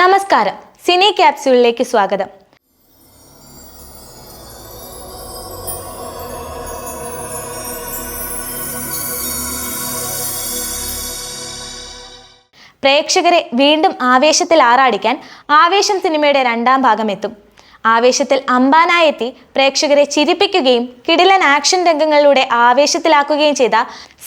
നമസ്കാരം. സിനി ക്യാപ്സ്യൂളിലേക്ക് സ്വാഗതം. പ്രേക്ഷകരെ വീണ്ടും ആവേശത്തിൽ ആറാടിക്കാൻ ആവേശം സിനിമയുടെ രണ്ടാം ഭാഗം എത്തും. ആവേശത്തിൽ അമ്പാനായെത്തി പ്രേക്ഷകരെ ചിരിപ്പിക്കുകയും കിടിലൻ ആക്ഷൻ രംഗങ്ങളിലൂടെ ആവേശത്തിലാക്കുകയും ചെയ്ത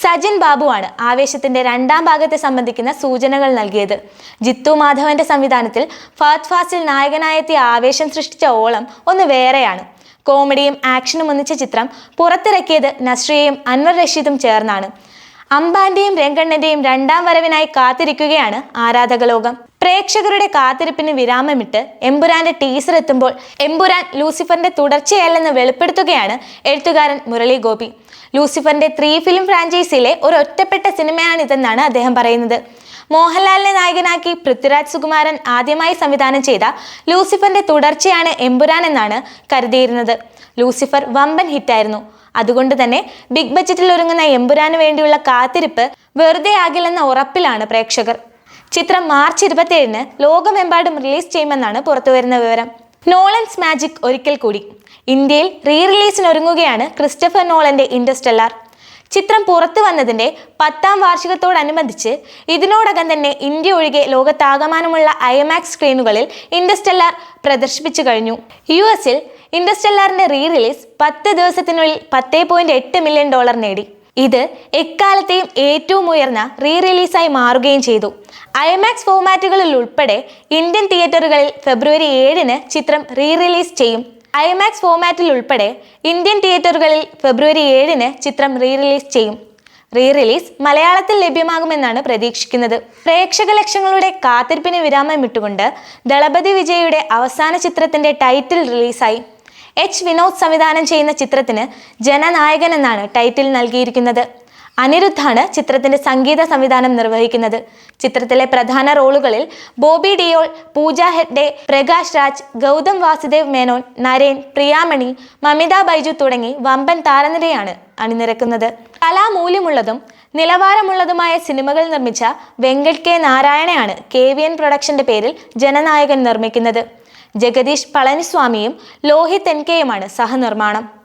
സജിൻ ബാബുവാണ് ആവേശത്തിന്റെ രണ്ടാം ഭാഗത്തെ സംബന്ധിക്കുന്ന സൂചനകൾ നൽകിയത്. ജിത്തു മാധവന്റെ സംവിധാനത്തിൽ ഫാത് ഫാസിൽ നായകനായെത്തിയ ആവേശം സൃഷ്ടിച്ച ഓളം ഒന്ന് വേറെയാണ്. കോമഡിയും ആക്ഷനും ഒന്നിച്ച ചിത്രം പുറത്തിറക്കിയത് നസ്രിയയും അൻവർ റഷീദും ചേർന്നാണ്. അംബാന്റെയും രംഗണ്ണന്റെയും രണ്ടാം വരവിനായി കാത്തിരിക്കുകയാണ് ആരാധക ലോകം പ്രേക്ഷകരുടെ കാത്തിരിപ്പിന് വിരാമമിട്ട് എമ്പുരാന്റെ ടീസർ എത്തുമ്പോൾ എമ്പുരാൻ ലൂസിഫറിന്റെ തുടർച്ചയല്ലെന്ന് വെളിപ്പെടുത്തുകയാണ് എഴുത്തുകാരൻ മുരളി ഗോപി. ലൂസിഫറിന്റെ ത്രീ ഫിലിം ഫ്രാഞ്ചൈസിയിലെ ഒരു ഒറ്റപ്പെട്ട സിനിമയാണിതെന്നാണ് അദ്ദേഹം പറയുന്നത്. മോഹൻലാലിനെ നായകനാക്കി പൃഥ്വിരാജ് സുകുമാരൻ ആദ്യമായി സംവിധാനം ചെയ്ത ലൂസിഫറിന്റെ തുടർച്ചയാണ് എമ്പുരാൻ എന്നാണ് കരുതിയിരുന്നത്. ലൂസിഫർ വമ്പൻ ഹിറ്റായിരുന്നു. അതുകൊണ്ട് തന്നെ ബിഗ് ബജറ്റിൽ ഒരുങ്ങുന്ന എമ്പുരാന് വേണ്ടിയുള്ള കാത്തിരിപ്പ് വെറുതെ ആകില്ലെന്ന ഉറപ്പിലാണ് പ്രേക്ഷകർ. ചിത്രം മാർച്ച് ഇരുപത്തിയേഴിന് ലോകമെമ്പാടും റിലീസ് ചെയ്യുമെന്നാണ് പുറത്തുവരുന്ന വിവരം. നോളൻസ് മാജിക് ഒരിക്കൽ കൂടി. ഇന്ത്യയിൽ റീ റിലീസിന് ഒരുങ്ങുകയാണ് ക്രിസ്റ്റഫർ നോളന്റെ ഇൻഡസ്റ്റെല്ലാർ ചിത്രം പുറത്തു വന്നതിന്റെ പത്താം വാർഷികത്തോടനുബന്ധിച്ച് ഇതിനോടകം തന്നെ ഇന്ത്യ ഒഴികെ ലോകത്താകമാനമുള്ള ഐമാക്സ് സ്ക്രീനുകളിൽ ഇൻഡസ്റ്റെല്ലാർ പ്രദർശിപ്പിച്ചു കഴിഞ്ഞു. യു എസിൽ ഇൻഡസ്റ്റെല്ലാറിന്റെ റീ റിലീസ് പത്ത് ദിവസത്തിനുള്ളിൽ പത്തേ മില്യൺ ഡോളർ നേടി. ഇത് എക്കാലത്തെയും ഏറ്റവും ഉയർന്ന റീ റിലീസായി മാറുകയും ചെയ്തു. ഐമാക്സ് ഫോമാറ്റുകളിൽ ഉൾപ്പെടെ ഇന്ത്യൻ തിയേറ്ററുകളിൽ ഫെബ്രുവരി ഏഴിന് ചിത്രം റീ റിലീസ് ചെയ്യും. ഐമാക്സ് ഫോമാറ്റിൽ ഉൾപ്പെടെ ഇന്ത്യൻ തിയേറ്ററുകളിൽ ഫെബ്രുവരി ഏഴിന് ചിത്രം റീ റിലീസ് ചെയ്യും. റീ റിലീസ് മലയാളത്തിൽ ലഭ്യമാകുമെന്നാണ് പ്രതീക്ഷിക്കുന്നത്. പ്രേക്ഷക ലക്ഷങ്ങളുടെ കാത്തിരിപ്പിന് വിരാമം ഇട്ടുകൊണ്ട് ദളപതി വിജയുടെ അവസാന ചിത്രത്തിന്റെ ടൈറ്റിൽ റിലീസായി. എച്ച് വിനോദ് സംവിധാനം ചെയ്യുന്ന ചിത്രത്തിന് ജനനായകൻ എന്നാണ് ടൈറ്റിൽ നൽകിയിരിക്കുന്നത്. അനിരുദ്ധാണ് ചിത്രത്തിന്റെ സംഗീത സംവിധാനം നിർവഹിക്കുന്നത്. ചിത്രത്തിലെ പ്രധാന റോളുകളിൽ ബോബി ഡിയോൾ പൂജ ഹെഡ്ഡെ പ്രകാശ് രാജ് ഗൗതം വാസുദേവ് മേനോൻ നരേൻ പ്രിയാമണി മമിത ബൈജു തുടങ്ങി വമ്പൻ താരനിരയാണ് അണിനിരക്കുന്നത്. കലാമൂല്യമുള്ളതും നിലവാരമുള്ളതുമായ സിനിമകൾ നിർമ്മിച്ച വെങ്കട് കെ നാരായണയാണ് കെ വി എൻ പ്രൊഡക്ഷന്റെ പേരിൽ ജനനായകൻ നിർമ്മിക്കുന്നത്. ജഗദീഷ് പളനിസ്വാമിയും ലോഹിത് എൻ കെയുമാണ് സഹനിർമ്മാണം.